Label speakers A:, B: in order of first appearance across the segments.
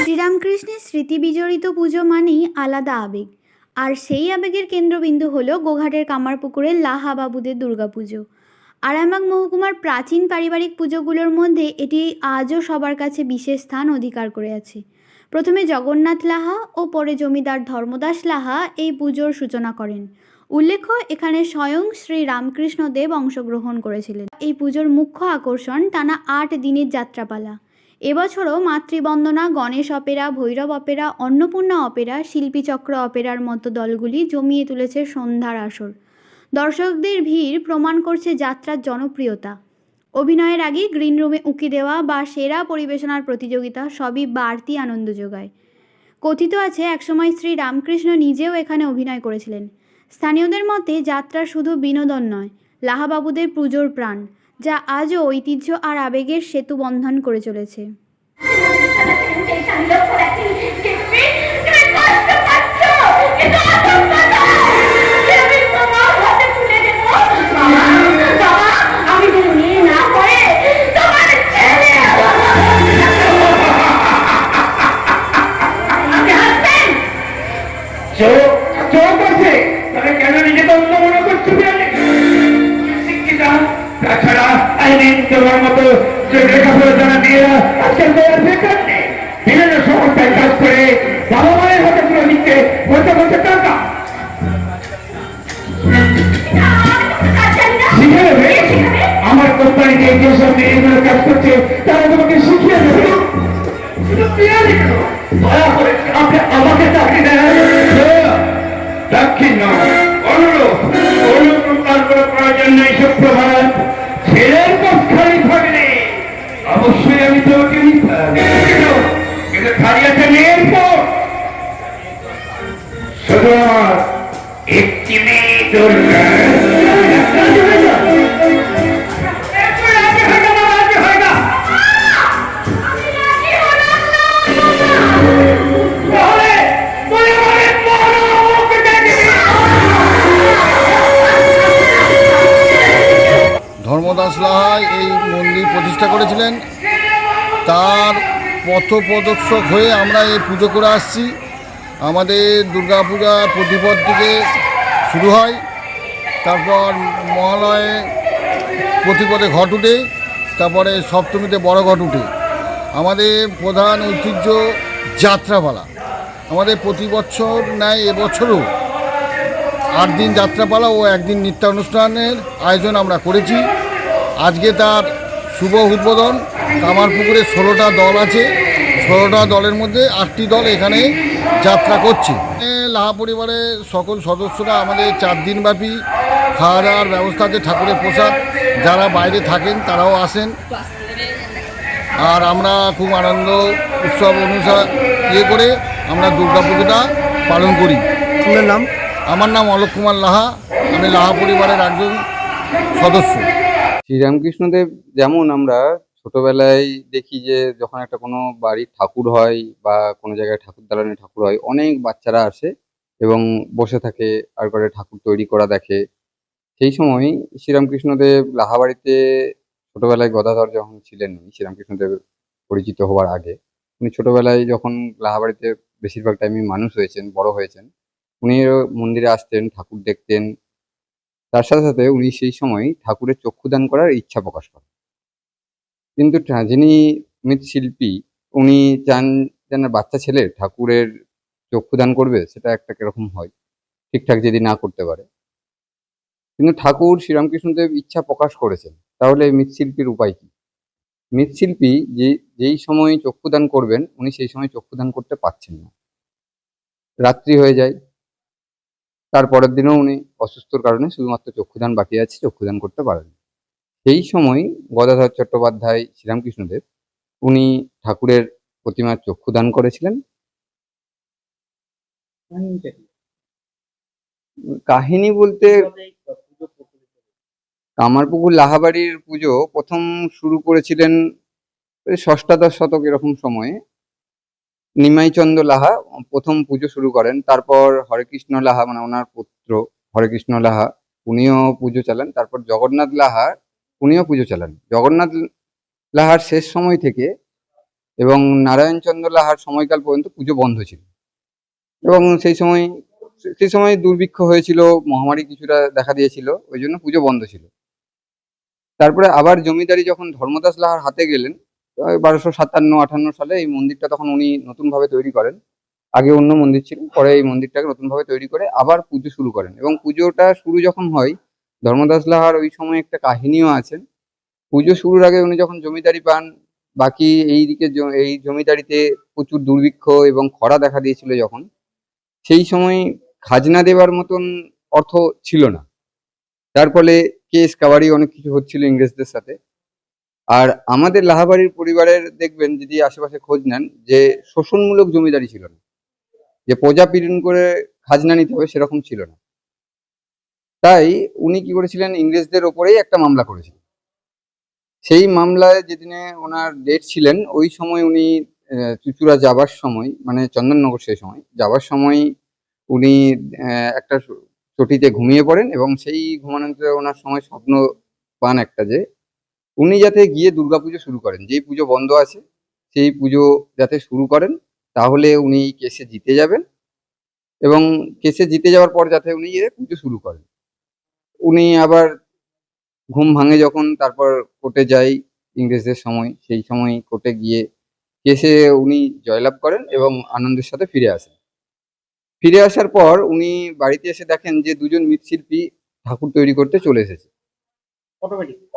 A: শ্রীরামকৃষ্ণের স্মৃতি বিজড়িত পুজো মানেই আলাদা আবেগ। আর সেই আবেগের কেন্দ্রবিন্দু হলো গোঘাটের কামারপুকুরের লাহা বাবুদের দুর্গাপুজো। আরামবাগ মহকুমার প্রাচীন পারিবারিক পুজোগুলোর মধ্যে এটি আজও সবার কাছে বিশেষ স্থান অধিকার করে আছে। প্রথমে জগন্নাথ লাহা ও পরে জমিদার ধর্মদাস লাহা এই পুজোর সূচনা করেন। উল্লেখ্য, এখানে স্বয়ং শ্রী রামকৃষ্ণ দেব অংশগ্রহণ করেছিলেন। এই পুজোর মুখ্য আকর্ষণ টানা আট দিনের যাত্রাপালা। এবছরও Matribandana, Ganesh opera, Bhairab opera, Annapurna opera, Shilpichakra অপেরার মতো দলগুলি জমিয়ে তুলেছে সন্ধ্যার আসর। দর্শকদের ভিড় প্রমাণ করছে যাত্রার জনপ্রিয়তা। অভিনয়ের আগে গ্রিন রুমে উঁকি দেওয়া বা সেরা পরিবেশনার প্রতিযোগিতা সবই বাড়তি আনন্দ যোগায়। কথিত আছে, একসময় শ্রী রামকৃষ্ণ নিজেও এখানে অভিনয় করেছিলেন। স্থানীয়দের মতে, যাত্রা শুধু বিনোদন নয়, লাহাবাবুদের পুজোর প্রাণ, যা আজও ঐতিহ্য আর আবেগের সেতু বন্ধন করে চলেছে।
B: আইনি তোমার মতো যে লেখাপড়া জানা দিয়ে আজকাল বেকার নেই। বিভিন্ন সংস্থায় কাজ করে বাবা মায়ের হাতে তুলে নিচ্ছে বলতে বলতে টাকা। আমার কোম্পানিতে যেসব মেয়েগুলো কাজ করছে তারা তোমাকে শিখিয়ে দেবে। দয়া করে আপনি আমাকে চাকরি দেন। দাক্ষিণ অনুরোধ।
C: ধর্মদাস লাহা এই মন্দির প্রতিষ্ঠা করেছিলেন। তার পথপ্রদর্শক হয়ে আমরা এই পুজো করে আসছি। আমাদের দুর্গাপূজা প্রতিপদ থেকে শুরু হয়। তারপর মহালয়ে প্রতিপদে ঘট উঠে, তারপরে সপ্তমীতে বড় ঘট উঠে। আমাদের প্রধান ঐতিহ্য যাত্রাপালা। আমাদের প্রতি বছর ন্যায় এবছরও আট দিন যাত্রাপালা ও একদিন নৃত্যানুষ্ঠানের আয়োজন আমরা করেছি। আজকে তার শুভ উদ্বোধন। কামারপুকুরে ষোলোটা দল আছে। ষোলোটা দলের মধ্যে আটটি দল এখানে যাত্রা করছে। লাহা পরিবারের সকল সদস্যরা আমাদের চার দিনব্যাপী খাওয়া দাওয়ার ব্যবস্থা আছে ঠাকুরের প্রসাদ। যারা বাইরে থাকেন তারাও আসেন। আর আমরা খুব আনন্দ উৎসব অনুসার ইয়ে করে আমরা দুর্গাপুজোটা পালন করি।
D: আপনার নাম?
C: আমার নাম অলোক কুমার লাহা। আমি লাহা পরিবারের একজন সদস্য।
E: শ্রীরামকৃষ্ণদেব যেমন আমরা ছোটবেলায় দেখি যে যখন একটা কোনো বাড়ির ঠাকুর হয় বা কোনো জায়গায় ঠাকুর দালানে ঠাকুর হয়, অনেক বাচ্চারা আসে এবং বসে থাকে আর করে ঠাকুর তৈরি করা দেখে। সেই সময় শ্রীরামকৃষ্ণদেব লাহাবাড়িতে ছোটবেলায় গদাধর যখন ছিলেন শ্রীরামকৃষ্ণদেব পরিচিত হওয়ার আগে, উনি ছোটবেলায় যখন লাহাবাড়িতে বেশিরভাগ টাইমই মানুষ হয়েছেন, বড় হয়েছেন উনি মন্দিরে আসতেন, ঠাকুর দেখতেন তার সাথে সাথে উনি সেই সময় ঠাকুরের চক্ষুদান করার ইচ্ছা প্রকাশ করেন। কিন্তু যিনি মৃৎশিল্পী, উনি চান যেন বাচ্চা ছেলে ঠাকুরের চক্ষুদান করবে, সেটা একটা কীরকম হয়, ঠিকঠাক যদি না করতে পারে। কিন্তু ঠাকুর শ্রীরামকৃষ্ণদেব ইচ্ছা প্রকাশ করেছেন, তাহলে মৃৎশিল্পীর উপায় কি? মৃৎশিল্পী যে, যেই সময় চক্ষুদান করবেন, উনি সেই সময় চক্ষুদান করতে পারছেন না। রাত্রি হয়ে যায় তারপরের দিনও উনি অসুস্থর কারণে শুধুমাত্র চক্ষুদান বাকি আছে, চক্ষুদান করতে পারেন সেই সময় গদাধর চট্টোপাধ্যায় শ্রীরামকৃষ্ণদেব, উনি ঠাকুরের প্রতিমার চক্ষুদান করেছিলেন। কাহিনী বলতে কামারপুকুর লাহাবাড়ির পুজো প্রথম শুরু করেছিলেন ষষ্ঠাদশ শতক এরকম সময়ে। নিমাইচন্দ্র লাহা প্রথম পুজো শুরু করেন। তারপর হরেকৃষ্ণ লাহা মানে ওনার পুত্র হরেকৃষ্ণ লাহা, উনিও পুজো চালান। তারপর জগন্নাথ লাহা, উনিও পুজো চালান। জগন্নাথ লাহার শেষ সময় থেকে এবং নারায়ণচন্দ্র লাহার সময়কাল পর্যন্ত পুজো বন্ধ ছিল। এবং সেই সময় সেই সময় দুর্ভিক্ষ হয়েছিল, মহামারী কিছুটা দেখা দিয়েছিল, ওই জন্য পুজো বন্ধ ছিল। তারপরে আবার জমিদারি যখন ধর্মদাস লাহার হাতে গেলেন বারোশো সাতান্ন, আঠান্ন সালে এই মন্দিরটা তখন উনি নতুনভাবে তৈরি করেন। আগে অন্য মন্দির ছিল, পরে এই মন্দিরটাকে নতুনভাবে তৈরি করে আবার পুজো শুরু করেন। এবং পুজোটা শুরু যখন হয়, ধর্মদাস লাহার ওই সময় একটা কাহিনীও আছে পুজো শুরুর আগে উনি যখন জমিদারি পান, বাকি এই দিকে এই জমিদারিতে প্রচুর দুর্ভিক্ষ এবং খরা দেখা দিয়েছিল যখন, সেই সময় খাজনা দেওয়ার মতন অর্থ ছিল না। যার ফলে কেস কাবারি অনেক কিছু হচ্ছিল ইংরেজদের সাথে। আর আমাদের লাহাবাড়ির পরিবারের দেখবেন যদি আশেপাশে খোঁজ নেন যে শোষণমূলক জমিদারি ছিল না, যে প্রজা পীড়ন করে খাজনা নিতে হবে সেরকম ছিল না। তাই উনি কি করেছিলেন, ইংরেজদের ওপরেই একটা মামলা করেছিলেন। সেই মামলায় যেদিনে ওনার ডেট ছিলেন, ওই সময় উনি চুচুড়া যাবার সময় মানে চন্দননগর সেই সময় যাবার সময় উনি একটা চটিতে ঘুমিয়ে পড়েন এবং সেই ঘুমানোতে ওনার সময় স্বপ্ন পান একটা যে উনি যাতে গিয়ে দুর্গাপুজো শুরু করেন যেই পুজো বন্ধ আছে সেই পুজো যাতে শুরু করেন তাহলে উনি কেসে জিতে যাবেন এবং কেসে জিতে যাওয়ার পর যাতে উনি গিয়ে পুজো শুরু করেন। উনি আবার ঘুম ভাঙে যখন তারপর কোর্টে যাই ইংরেজদের সময় সেই সময় কোর্টে গিয়ে কেসে উনি জয়লাভ করেন এবং আনন্দের সাথে ফিরে আসেন। ফিরে আসার পর উনি বাড়িতে এসে দেখেন যে দুজন মৃৎশিল্পী ঠাকুর তৈরি করতে চলে এসেছে।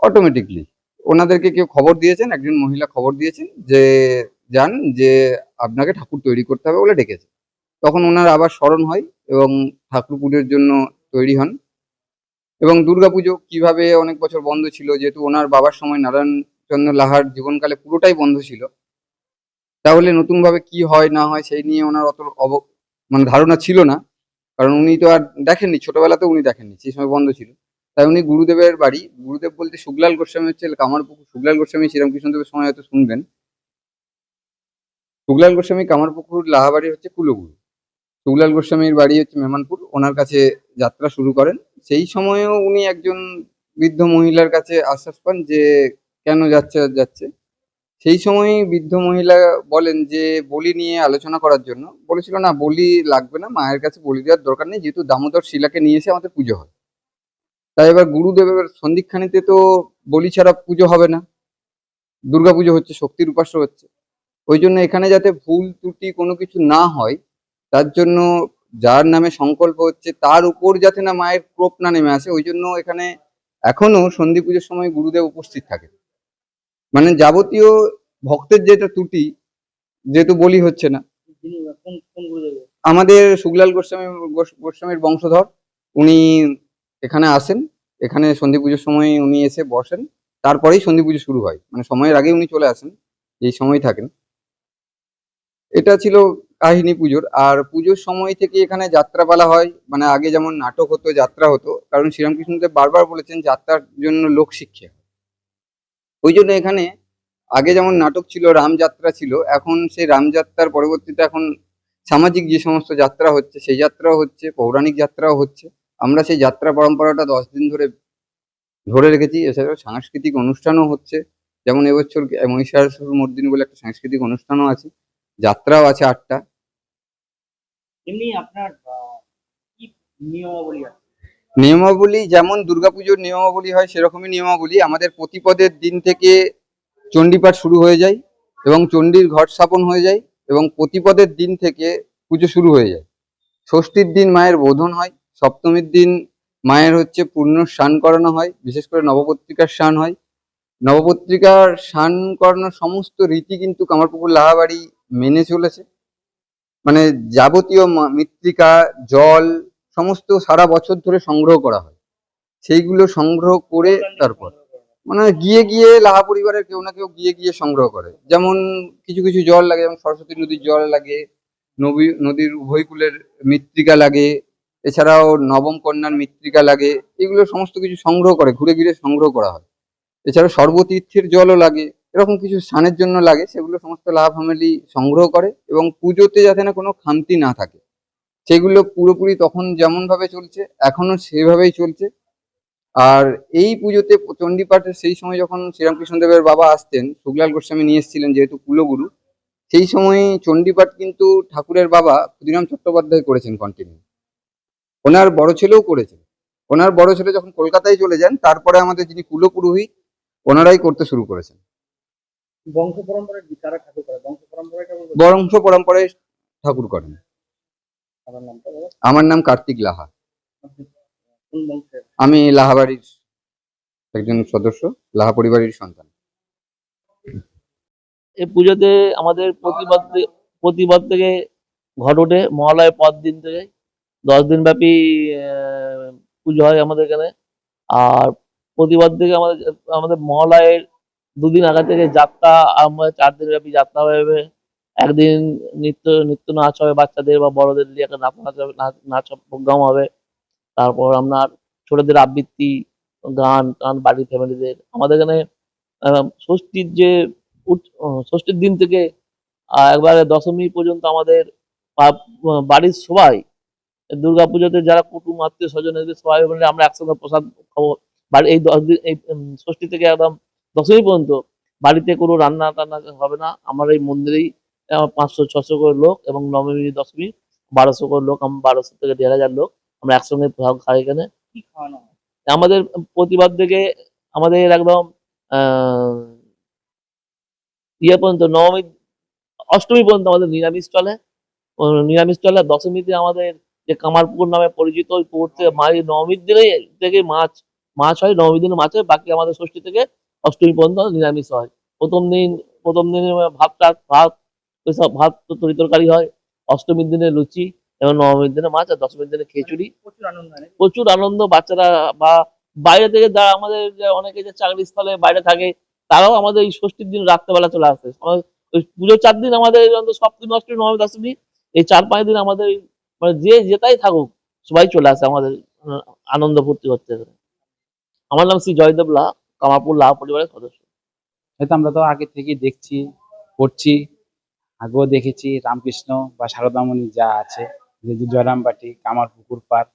E: অটোমেটিকলি ওনাদেরকে কেউ খবর দিয়েছেন, একজন মহিলা খবর দিয়েছেন যে, যান যে আপনাকে ঠাকুর তৈরি করতে হবে বলে ডেকেছে। তখন ওনার আবার স্মরণ হয় এবং ঠাকুর পুজোর জন্য তৈরি হন। এবং দুর্গাপুজো কীভাবে অনেক বছর বন্ধ ছিল, যেহেতু ওনার বাবার সময় নারায়ণচন্দ্র লাহার জীবনকালে পুরোটাই বন্ধ ছিল, তাহলে নতুনভাবে কি হয়, না হয়, সেই নিয়ে ওনার অত অব মানে ধারণা ছিল না। কারণ উনি তো আর দেখেননি, ছোটবেলাতেও উনি দেখেননি, সেই সময় বন্ধ ছিল। তাই উনি গুরুদেবের বাড়ি। গুরুদেব বলতে শুক্লাল গোস্বামী হচ্ছে কামারপুকুর শুক্লাল গোস্বামী শ্রীরামকৃষ্ণদেবের সময় হয়তো শুনবেন। শুক্লাল গোস্বামী কামারপুকুর লাহাবাড়ি হচ্ছে কুলগুরু। শুক্লাল গোস্বামীর বাড়ি হচ্ছে মেমানপুর ওনার কাছে যাত্রা শুরু করেন। সেই সময়েও উনি একজন বৃদ্ধ মহিলার কাছে আশ্বাস পান যে কেন যাচ্ছে যাচ্ছে। সেই সময় বৃদ্ধ মহিলা বলেন যে বলি নিয়ে আলোচনা করার জন্য। বলেছিল, না, বলি লাগবে না, মায়ের কাছে বলি দেওয়ার দরকার নেই, যেহেতু দামোদর শিলাকে নিয়ে এসে আমাদের পুজো হয়। তাই এবার গুরুদেবের সন্ধিক্ষানিতে তো বলি ছাড়া পুজো হবে না। দুর্গা পুজো হচ্ছে শক্তির উপাস্য হচ্ছে। ওই জন্য এখানে যাতে ভুল ত্রুটি কোনো কিছু না হয় তার জন্য যার নামে সংকল্প হচ্ছে তার উপর যাতে না মায়ের ক্রোপ না নেমে আসে ওই জন্য এখানে এখনও সন্ধি পুজোর সময় গুরুদেব উপস্থিত থাকে মানে যাবতীয় ভক্তের যেটা ত্রুটি যেহেতু বলি হচ্ছে না। আমাদের শুক্লাল গোস্বামী গোস- গোস্বামীর বংশধর উনি এখানে আসেন, এখানে সন্ধি পুজোর সময় উনি এসে বসেন, তারপরেই সন্ধি পুজো শুরু হয়। মানে সময়ের আগে উনি চলে আসেন এই সময় থাকেন। এটা ছিল কাহিনী পুজোর। আর পুজোর সময় থেকে এখানে যাত্রাপালা হয়। মানে আগে যেমন নাটক হতো, যাত্রা হতো, কারণ শ্রীরামকৃষ্ণদেব বারবার বলেছেন যাত্রার জন্য লোক শিক্ষা। ওই জন্য এখানে আগে যেমন নাটক ছিল, রামযাত্রা ছিল, এখন সেই রামযাত্রার পরবর্তীতে এখন সামাজিক যে সমস্ত যাত্রা হচ্ছে, সেই যাত্রাও হচ্ছে, পৌরাণিক যাত্রাও হচ্ছে। আমরা সেই যাত্রা পরম্পরাটা দশ দিন ধরে ধরে রেখেছি। এছাড়াও সাংস্কৃতিক অনুষ্ঠানও হচ্ছে। যেমন এবছর মহিষাসুর মর্দিনী বলে একটা সাংস্কৃতিক অনুষ্ঠানও আছে। যাত্রাও আছে আটটা।
D: এমনি আপনার নিয়মাবলী
E: নিয়মাবলী যেমন দুর্গাপুজোর নিয়মাবলী হয় সেরকমই নিয়মাবলী। আমাদের প্রতিপদের দিন থেকে চণ্ডীপাঠ শুরু হয়ে যায় এবং চণ্ডীর ঘট স্থাপন হয়ে যায় এবং প্রতিপদের দিন থেকে পুজো শুরু হয়ে যায়। ষষ্ঠীর দিন মায়ের বোধন হয়। সপ্তমীর দিন মায়ের হচ্ছে পূর্ণ স্নান করানো হয়, বিশেষ করে নবপত্রিকার স্নান হয়। নবপত্রিকার স্নান করানোর সমস্ত রীতি কিন্তু কামারপুকুর লাহাবাড়ি মেনে চলেছে। মানে যাবতীয় মৃত্তিকা, জল, সমস্ত সারা বছর ধরে সংগ্রহ করা হয়। সেইগুলো সংগ্রহ করে তারপর মানে গিয়ে গিয়ে লাহা পরিবারের কেউ না কেউ গিয়ে গিয়ে সংগ্রহ করে। যেমন কিছু কিছু জল লাগে, যেমন সরস্বতী নদীর জল লাগে, নবী, নদীর উভয় কূলের মৃত্তিকা লাগে এছাড়াও নবম কন্যার মৃত্তিকা লাগে, এগুলো সমস্ত কিছু সংগ্রহ করে, ঘুরে ঘিরে সংগ্রহ করা হয়। এছাড়া সর্বতীর্থের জলও লাগে, এরকম কিছু স্থানের জন্য লাগে, সেগুলো সমস্ত লাভ হামেলি সংগ্রহ করে এবং পুজোতে যাতে না কোনো খামতি না থাকে। সেগুলো পুরোপুরি তখন যেমন ভাবে চলছে এখনও সেভাবেই চলছে। আর এই পুজোতে চণ্ডীপাঠের সেই সময় যখন শ্রীরামকৃষ্ণদেবের বাবা আসতেন শুকলাল গোস্বামী নিয়ে এসেছিলেন যেহেতু কুলগুরু, সেই সময় চণ্ডীপাঠ কিন্তু ঠাকুরের বাবা ক্ষুদিরাম চট্টোপাধ্যায় করেছেন কন্টিনিউ ওনার বড় ছেলেও করেছেন ওনার বড় ছেলে যখন কলকাতায় চলে যান তারপরে আমাদের যিনি কুলপুরোহিত ওনারাই করতে শুরু করেছেন।
D: বংশ পরম্পরায় কারা ঠাকুর করে? বংশ পরম্পরায়
E: বংশ পরম্পরায় ঠাকুর করেন।
D: আমার
E: নাম কার্তিক লাহা। আমি লাহাবাড়ির একজন সদস্য লাহা পরিবারের সন্তান।
F: এই পুজোতে আমাদের প্রতিবাদ প্রতিবাদ থেকে ঘট ওঠে মহালয়ের পর দিন থেকে। দশ দিন ব্যাপী পুজো হয় আমাদের এখানে। আর প্রতিবাদ থেকে আমাদের আমাদের মহালয়ের দুদিন আগে থেকে যাত্রা আমরা চার দিন ব্যাপী যাত্রা হবে একদিন নৃত্য নৃত্য নাচ হবে বাচ্চাদের বা বড়দের দিয়ে একটা নাচ নাচ হবে- নাচ প্রোগ্রাম হবে। তারপর আপনার ছোটদের আবৃত্তি, গান, টান, বাড়ির ফ্যামিলিদের। আমাদের এখানে ষষ্ঠীর যে ষষ্ঠীর দিন থেকে একবারে দশমী পর্যন্ত আমাদের বাড়ির সবাই দুর্গা পুজোতে যারা কুটুম আত্মীয় স্বজন সবাই মিলে আমরা একসঙ্গে প্রসাদ খাব। বাড়ি এই দশ দিন এই ষষ্ঠী থেকে একদম দশমী পর্যন্ত বাড়িতে কোনো রান্না টান্না হবে না। আমার এই মন্দিরেই পাঁচশো ছশো করে লোক এবং নবমী দশমী বারোশো করে লোক আমরা বারোশো থেকে দেড় হাজার লোক আমরা একসঙ্গে খাই এখানে। আমাদের প্রতিবাদ থেকে আমাদের একদম আহ, ইয়ে পর্যন্ত নবমী অষ্টমী পর্যন্ত আমাদের নিরামিষ চলে। নিরামিষ চলে। দশমীতে আমাদের যে কামারপুকুর নামে পরিচিত ওই পুকুর থেকে মাছ নবমীর দিনে থেকে মাছ মাছ হয় নবমীর দিনে মাছ হয় বাকি আমাদের ষষ্ঠী থেকে অষ্টমী পর্যন্ত নিরামিষ হয়। প্রথম দিন প্রথম দিনে ভাত টাত ভাত ওইসব ভাত তো তরি তরকারি হয় অষ্টমীর দিনে লুচি এবং নবমীর দিনে মাছ আর দশমীর দিনে খিচুড়ি।
D: প্রচুর আনন্দ
F: প্রচুর আনন্দ বাচ্চারা বা বাইরে থেকে যারা আমাদের যে অনেকে যে চাকরি স্থলে বাইরে থাকে তারাও আমাদের এই ষষ্ঠীর দিন রাত্রেবেলা চলে আসে। ওই পুজোর চার দিন আমাদের সপ্তমী অষ্টমী নবমী দশমী এই চার পাঁচ দিন আমাদের মানে যে যেটাই থাকুক সবাই চলে আসে আমাদের আনন্দ ফুর্তি করতে। আমার নাম শ্রী জয়দেব লাহা কামারপুর লাহা পরিবারের সদস্য।
G: হয়তো আমরা তো আগে থেকেই দেখছি পড়ছি আগেও দেখেছি রামকৃষ্ণ বা সারদামণি যা আছে যে যে জয়রামবাটি কামার পুকুর পার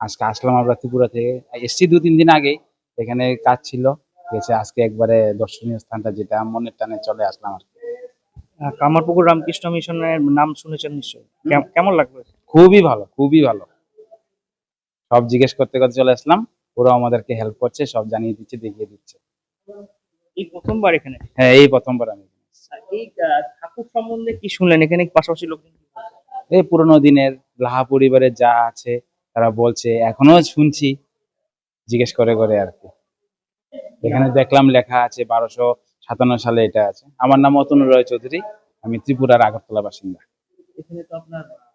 G: আজকে আসলাম আমরা ত্রিপুরা থেকে। এসছি দু তিন দিন আগেই এখানে কাজ ছিল গেছে আজকে একবারে দর্শনীয় স্থানটা যেটা মনের টানে চলে আসলাম আর কি।
D: কামারপুকুর রামকৃষ্ণ মিশনের নাম শুনেছেন নিশ্চয়ই। কেম- কেমন লাগবে
G: খুবই ভালো খুবই ভালো। সব জিজ্ঞেস করতে করতে চলে আসলাম ওরা আমাদেরকে হেল্প করছে সব জানিয়ে দিচ্ছে দেখিয়ে দিচ্ছে।
D: এই প্রথমবার এখানে?
G: হ্যাঁ এই প্রথমবার আমি এখানে এসেছি।
D: আর এই ঠাকুর সম্বন্ধে কি শুনলেন? এখানে পাশাপাশি লোকজন
G: এই পুরোনো দিনের লাহা পরিবারের যা আছে তারা বলছে এখনও শুনছি জিজ্ঞেস করে করে আর কি। এখানে দেখলাম লেখা আছে বারোশো সাতান্ন সালে এটা আছে। আমার নাম অতনু রয় চৌধুরী আমি ত্রিপুরার আগরতলা বাসিন্দা।
D: এখানে তো আপনার